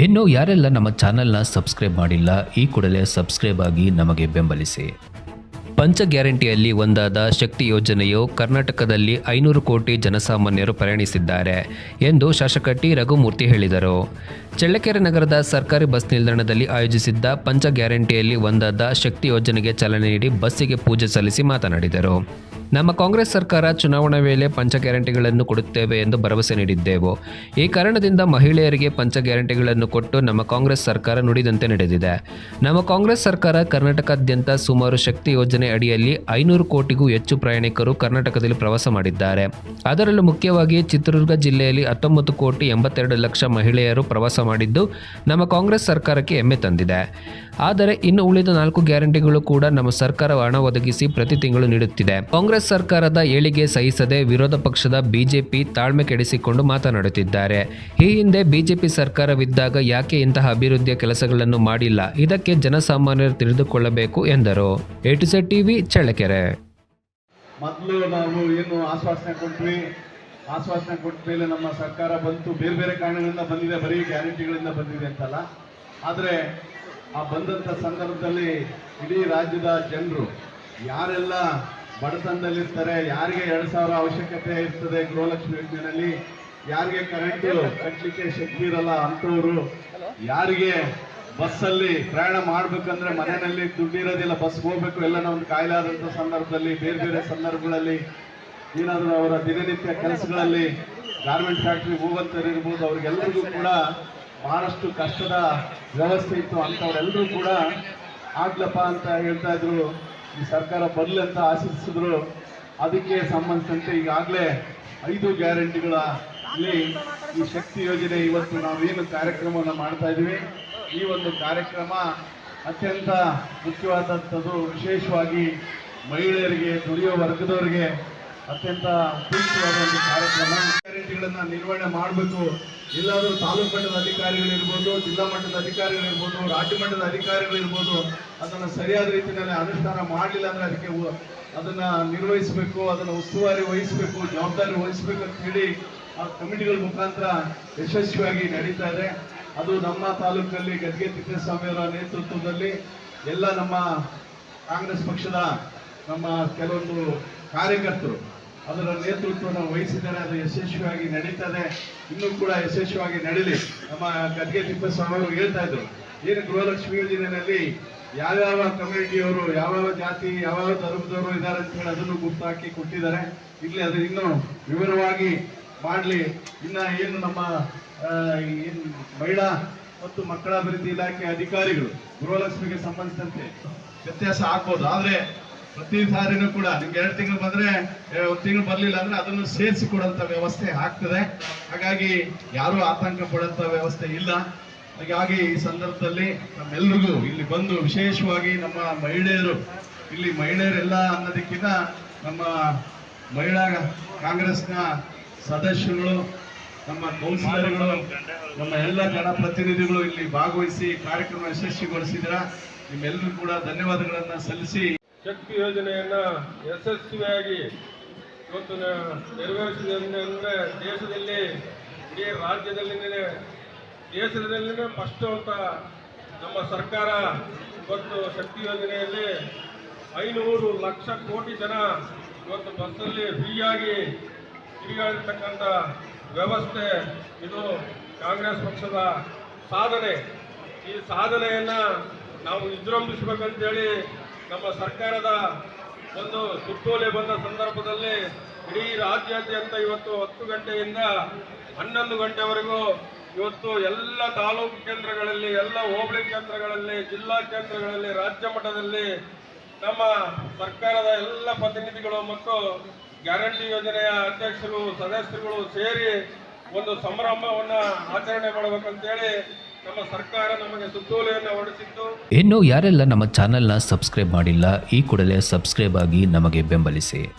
ಇನ್ನು ಯಾರೆಲ್ಲ ನಮ್ಮ ಚಾನೆಲ್ನ ಸಬ್ಸ್ಕ್ರೈಬ್ ಮಾಡಿಲ್ಲ, ಈ ಕೂಡಲೇ ಸಬ್ಸ್ಕ್ರೈಬ್ ಆಗಿ ನಮಗೆ ಬೆಂಬಲಿಸಿ. ಪಂಚ ಗ್ಯಾರಂಟಿಯಲ್ಲಿ ಒಂದಾದ ಶಕ್ತಿ ಯೋಜನೆಯು ಕರ್ನಾಟಕದಲ್ಲಿ ಐನೂರು ಕೋಟಿ ಜನಸಾಮಾನ್ಯರು ಪ್ರಯಾಣಿಸಿದ್ದಾರೆ ಎಂದು ಶಾಸಕ ಟಿ. ರಘುಮೂರ್ತಿ ಹೇಳಿದರು. ಚಳ್ಳಕೆರೆ ನಗರದ ಸರ್ಕಾರಿ ಬಸ್ ನಿಲ್ದಾಣದಲ್ಲಿ ಆಯೋಜಿಸಿದ್ದ ಪಂಚ ಗ್ಯಾರಂಟಿಯಲ್ಲಿ ಒಂದಾದ ಶಕ್ತಿ ಯೋಜನೆಗೆ ಚಾಲನೆ ನೀಡಿ ಬಸ್ಸಿಗೆ ಪೂಜೆ ಸಲ್ಲಿಸಿ ಮಾತನಾಡಿದರು. ನಮ್ಮ ಕಾಂಗ್ರೆಸ್ ಸರ್ಕಾರ ಚುನಾವಣಾ ವೇಳೆ ಪಂಚ ಗ್ಯಾರಂಟಿಗಳನ್ನು ಕೊಡುತ್ತೇವೆ ಎಂದು ಭರವಸೆ ನೀಡಿದ್ದೆವು. ಈ ಕಾರಣದಿಂದ ಮಹಿಳೆಯರಿಗೆ ಪಂಚ ಗ್ಯಾರಂಟಿಗಳನ್ನು ಕೊಟ್ಟು ನಮ್ಮ ಕಾಂಗ್ರೆಸ್ ಸರ್ಕಾರ ನುಡಿದಂತೆ ನಡೆದಿದೆ. ನಮ್ಮ ಕಾಂಗ್ರೆಸ್ ಸರ್ಕಾರ ಕರ್ನಾಟಕಾದ್ಯಂತ ಸುಮಾರು ಶಕ್ತಿ ಯೋಜನೆ ಅಡಿಯಲ್ಲಿ ಐನೂರು ಕೋಟಿಗೂ ಹೆಚ್ಚು ಪ್ರಯಾಣಿಕರು ಕರ್ನಾಟಕದಲ್ಲಿ ಪ್ರವಾಸ ಮಾಡಿದ್ದಾರೆ. ಅದರಲ್ಲೂ ಮುಖ್ಯವಾಗಿ ಚಿತ್ರದುರ್ಗ ಜಿಲ್ಲೆಯಲ್ಲಿ ಹತ್ತೊಂಬತ್ತು ಕೋಟಿ ಎಂಬತ್ತೆರಡು ಲಕ್ಷ ಮಹಿಳೆಯರು ಪ್ರವಾಸ ಮಾಡಿದ್ದು ನಮ್ಮ ಕಾಂಗ್ರೆಸ್ ಸರ್ಕಾರಕ್ಕೆ ಹೆಮ್ಮೆ ತಂದಿದೆ. ಆದರೆ ಇನ್ನು ಉಳಿದ ನಾಲ್ಕು ಗ್ಯಾರಂಟಿಗಳು ಕೂಡ ನಮ್ಮ ಸರ್ಕಾರ ಹಣ ಒದಗಿಸಿ ಪ್ರತಿ ತಿಂಗಳು ನೀಡುತ್ತಿದೆ. ಕಾಂಗ್ರೆಸ್ ಸರ್ಕಾರದ ಏಳಿಗೆ ಸಹಿಸದೆ ವಿರೋಧ ಪಕ್ಷದ ಬಿಜೆಪಿ ತಾಳ್ಮೆ ಕೆಡಿಸಿಕೊಂಡು ಮಾತನಾಡುತ್ತಿದ್ದಾರೆ. ಈ ಹಿಂದೆ ಬಿಜೆಪಿ ಸರ್ಕಾರವಿದ್ದಾಗ ಯಾಕೆ ಇಂತಹ ಅಭಿವೃದ್ಧಿಯ ಕೆಲಸಗಳನ್ನು ಮಾಡಿಲ್ಲ? ಇದಕ್ಕೆ ಜನಸಾಮಾನ್ಯರು ತಿಳಿದುಕೊಳ್ಳಬೇಕು ಎಂದರು. ಸೆಡ್ ಟಿವಿ ಚಳ್ಳಕೆರೆ. ಮೊದಲು ನಾವು ಏನು ಆಶ್ವಾಸನೆ ಕೊಟ್ವಿ. ಆಶ್ವಾಸನೆ ಕೊಟ್ಟ ಮೇಲೆ ನಮ್ಮ ಸರ್ಕಾರ ಬಂತು. ಬೇರೆ ಬೇರೆ ಕಾರಣಗಳಿಂದ ಬಂದಿದೆ. ಬರೀ ಗ್ಯಾರಂಟಿಗಳಿಂದ ಬಂದಿದೆ ಅಂತಲ್ಲ. ಆದರೆ ಆ ಬಂದಂಥ ಸಂದರ್ಭದಲ್ಲಿ ಇಡೀ ರಾಜ್ಯದ ಜನರು, ಯಾರೆಲ್ಲ ಬಡತನದಲ್ಲಿರ್ತಾರೆ ಯಾರಿಗೆ ಎರಡು ಸಾವಿರ ಅವಶ್ಯಕತೆ ಇರ್ತದೆ ಗೃಹಲಕ್ಷ್ಮಿ ಯೋಜನೆಯಲ್ಲಿ ಯಾರಿಗೆ ಕರೆಂಟ್ ಕಟ್ಟಲಿಕ್ಕೆ ಶಕ್ತಿ ಇರಲ್ಲ ಅಂಥವ್ರು ಯಾರಿಗೆ ಬಸ್ಸಲ್ಲಿ ಪ್ರಯಾಣ ಮಾಡ್ಬೇಕಂದ್ರೆ ಮನೆಯಲ್ಲಿ ದುಡ್ಡಿರೋದಿಲ್ಲ ಬಸ್ ಹೋಗ್ಬೇಕು ಎಲ್ಲ ಒಂದು ಕಾಯಿಲೆ ಆದಂಥ ಸಂದರ್ಭದಲ್ಲಿ ಬೇರೆ ಬೇರೆ ಸಂದರ್ಭಗಳಲ್ಲಿ ಏನಾದರೂ ಅವರ ದಿನನಿತ್ಯ ಕೆಲಸಗಳಲ್ಲಿ ಗಾರ್ಮೆಂಟ್ ಫ್ಯಾಕ್ಟ್ರಿ ಹೋಗುವಂಥವ್ರು ಇರ್ಬೋದು ಅವ್ರಿಗೆಲ್ಲರಿಗೂ ಕೂಡ ಬಹಳಷ್ಟು ಕಷ್ಟದ ವ್ಯವಸ್ಥೆ ಇತ್ತು ಅಂಥವರೆಲ್ಲರೂ ಕೂಡ ಆಗ್ಲಪ್ಪ ಅಂತ ಹೇಳ್ತಾ ಇದ್ರು. ಈ ಸರ್ಕಾರ ಬರಲಿ ಅಂತ ಆಶಿಸಿದ್ರು, ಅದಕ್ಕೆ ಸಂಬಂಧಿಸಿದಂತೆ ಈಗಾಗಲೇ ಐದು ಗ್ಯಾರಂಟಿಗಳ ಈ ಶಕ್ತಿ ಯೋಜನೆ ಇವತ್ತು ನಾವೇನು ಕಾರ್ಯಕ್ರಮವನ್ನು ಮಾಡ್ತಾ ಇದ್ದೀವಿ. ಈ ಒಂದು ಕಾರ್ಯಕ್ರಮ ಅತ್ಯಂತ ಮುಖ್ಯವಾದಂಥದ್ದು, ವಿಶೇಷವಾಗಿ ಮಹಿಳೆಯರಿಗೆ ದುಡಿಯೋ ವರ್ಗದವರಿಗೆ ಅತ್ಯಂತ ಉಪಯುಕ್ತವಾದ ಒಂದು ಕಾರ್ಯಕ್ರಮ. ಗ್ಯಾರಂಟಿಗಳನ್ನ ನಿರ್ವಹಣೆ ಮಾಡಬೇಕು ಎಲ್ಲಾದರೂ ತಾಲೂಕು ಮಟ್ಟದ ಅಧಿಕಾರಿಗಳಿರ್ಬೋದು, ಜಿಲ್ಲಾ ಮಟ್ಟದ ಅಧಿಕಾರಿಗಳಿರ್ಬೋದು, ರಾಜ್ಯ ಮಟ್ಟದ ಅಧಿಕಾರಿಗಳಿರ್ಬೋದು, ಅದನ್ನು ಸರಿಯಾದ ರೀತಿಯಲ್ಲಿ ಅನುಷ್ಠಾನ ಮಾಡಲಿಲ್ಲ ಅಂದ್ರೆ ಅದಕ್ಕೆ ಅದನ್ನ ನಿರ್ವಹಿಸಬೇಕು, ಅದನ್ನು ಉಸ್ತುವಾರಿ ವಹಿಸಬೇಕು, ಜವಾಬ್ದಾರಿ ವಹಿಸಬೇಕು ಅಂತ ಹೇಳಿ ಆ ಕಮಿಟಿಗಳ ಮುಖಾಂತರ ಯಶಸ್ವಿಯಾಗಿ ನಡೀತಾ ಇದೆ. ಅದು ನಮ್ಮ ತಾಲೂಕಲ್ಲಿ ಗದ್ಗೆ ತಿಪ್ಪೇಸ್ವಾಮಿಯವರ ನೇತೃತ್ವದಲ್ಲಿ ಎಲ್ಲ ನಮ್ಮ ಕಾಂಗ್ರೆಸ್ ಪಕ್ಷದ ನಮ್ಮ ಕೆಲವೊಂದು ಕಾರ್ಯಕರ್ತರು ಅದರ ನೇತೃತ್ವವನ್ನು ವಹಿಸಿದ್ದಾರೆ ಅದು ಯಶಸ್ವಿಯಾಗಿ ನಡೀತದೆ. ಇನ್ನೂ ಕೂಡ ಯಶಸ್ವಿಯಾಗಿ ನಡೀಲಿ. ನಮ್ಮ ಗದ್ಗೆ ತಿಪ್ಪೇಸ್ವಾಮಿ ಅವರು ಹೇಳ್ತಾ ಇದ್ರು. ಏನು ಗೃಹಲಕ್ಷ್ಮಿ ಯೋಜನೆಯಲ್ಲಿ ಯಾವ್ಯಾವ ಕಮ್ಯುನಿಟಿಯವರು, ಯಾವ್ಯಾವ ಜಾತಿ, ಯಾವ್ಯಾವ ಧರ್ಮದವರು ಇದ್ದಾರೆ ಅಂತ ಹೇಳಿ ಅದನ್ನು ಗುರ್ತಾಕಿ ಕೊಟ್ಟಿದ್ದಾರೆ. ಇಲ್ಲಿ ಅದು ಇನ್ನೂ ವಿವರವಾಗಿ ಮಾಡಲಿ. ಇನ್ನ ಏನು ನಮ್ಮ ಏನು ಮಹಿಳಾ ಮತ್ತು ಮಕ್ಕಳ ಅಭಿವೃದ್ಧಿ ಇಲಾಖೆ ಅಧಿಕಾರಿಗಳು ಗೃಹಲಕ್ಷ್ಮಿಗೆ ಸಂಬಂಧಿಸಿದಂತೆ ವ್ಯತ್ಯಾಸ ಆಗ್ಬೋದು. ಆದ್ರೆ ಪ್ರತಿ ಸಾರಿನೂ ಕೂಡ, ನಿಮ್ಗೆ ಎರಡು ತಿಂಗಳು ಬಂದ್ರೆ ಒಂದು ತಿಂಗಳು ಬರ್ಲಿಲ್ಲ ಅಂದ್ರೆ ಅದನ್ನು ಸೇರಿಸಿ ಕೊಡಂತ ವ್ಯವಸ್ಥೆ ಆಗ್ತದೆ. ಹಾಗಾಗಿ ಯಾರು ಆತಂಕ ಪಡುವಂತ ವ್ಯವಸ್ಥೆ ಇಲ್ಲ. ಹಾಗಾಗಿ ಈ ಸಂದರ್ಭದಲ್ಲಿ ನಮ್ಮೆಲ್ರಿಗೂ ಇಲ್ಲಿ ಬಂದು ವಿಶೇಷವಾಗಿ ನಮ್ಮ ಮಹಿಳೆಯರು, ಇಲ್ಲಿ ಮಹಿಳೆಯರೆಲ್ಲ ಅನ್ನೋದಕ್ಕಿಂತ ನಮ್ಮ ಮಹಿಳಾ ಕಾಂಗ್ರೆಸ್ನ ಸದಸ್ಯರುಗಳು, ನಮ್ಮ ಕೌನ್ಸಿಲರ್ಗಳು, ನಮ್ಮ ಎಲ್ಲ ಜನಪ್ರತಿನಿಧಿಗಳು ಇಲ್ಲಿ ಭಾಗವಹಿಸಿ ಕಾರ್ಯಕ್ರಮ ಯಶಸ್ವಿಗೊಳಿಸಿದ್ರ. ನಿಮ್ಮೆಲ್ಲರೂ ಕೂಡ ಧನ್ಯವಾದಗಳನ್ನು ಸಲ್ಲಿಸಿ. ಶಕ್ತಿ ಯೋಜನೆಯನ್ನು ಯಶಸ್ವಿಯಾಗಿ ಇವತ್ತು ನೆರವೇರಿಸಿದೆ ಅಂದರೆ ದೇಶದಲ್ಲಿ, ಇಡೀ ರಾಜ್ಯದಲ್ಲಿನೇ ದೇಶದಲ್ಲಿನೇ ಫಸ್ಟ್ ಅಂತ ನಮ್ಮ ಸರ್ಕಾರ ಇವತ್ತು ಶಕ್ತಿ ಯೋಜನೆಯಲ್ಲಿ ಐನೂರು ಲಕ್ಷ ಕೋಟಿ ಜನ ಇವತ್ತು ಬಸ್ಸಲ್ಲಿ ಫ್ರೀಯಾಗಿ ತಿರುಗಾಡಿರ್ತಕ್ಕಂಥ ವ್ಯವಸ್ಥೆ. ಇದು ಕಾಂಗ್ರೆಸ್ ಪಕ್ಷದ ಸಾಧನೆ. ಈ ಸಾಧನೆಯನ್ನು ನಾವು ವಿಜೃಂಭಿಸಬೇಕಂತೇಳಿ ನಮ್ಮ ಸರ್ಕಾರದ ಒಂದು ಸುತ್ತೋಲೆ ಬಂದ ಸಂದರ್ಭದಲ್ಲಿ ಇಡೀ ರಾಜ್ಯಾದ್ಯಂತ ಇವತ್ತು ಹತ್ತು ಗಂಟೆಯಿಂದ ಹನ್ನೊಂದು ಗಂಟೆವರೆಗೂ ಇವತ್ತು ಎಲ್ಲ ತಾಲೂಕು ಕೇಂದ್ರಗಳಲ್ಲಿ, ಎಲ್ಲ ಹೋಬಳಿ ಕೇಂದ್ರಗಳಲ್ಲಿ, ಜಿಲ್ಲಾ ಕೇಂದ್ರಗಳಲ್ಲಿ, ರಾಜ್ಯ ಮಟ್ಟದಲ್ಲಿ ನಮ್ಮ ಸರ್ಕಾರದ ಎಲ್ಲ ಪ್ರತಿನಿಧಿಗಳು ಮತ್ತು ಗ್ಯಾರಂಟಿ ಯೋಜನೆಯ ಅಧ್ಯಕ್ಷರು, ಸದಸ್ಯರುಗಳು ಸೇರಿ ಒಂದು ಸಂಭ್ರಮವನ್ನ ಆಚರಣೆ ಮಾಡಬೇಕಂತೇಳಿ ನಮ್ಮ ಸರ್ಕಾರ ನಮಗೆ ಸುತ್ತೋಲೆಯನ್ನು ಹೊರಡಿಸಿತ್ತು. ಇನ್ನು ಯಾರೆಲ್ಲ ನಮ್ಮ ಚಾನೆಲ್ನ ಸಬ್ಸ್ಕ್ರೈಬ್ ಮಾಡಿಲ್ಲ, ಈ ಕೂಡಲೇ ಸಬ್ಸ್ಕ್ರೈಬ್ ಆಗಿ ನಮಗೆ ಬೆಂಬಲಿಸಿ.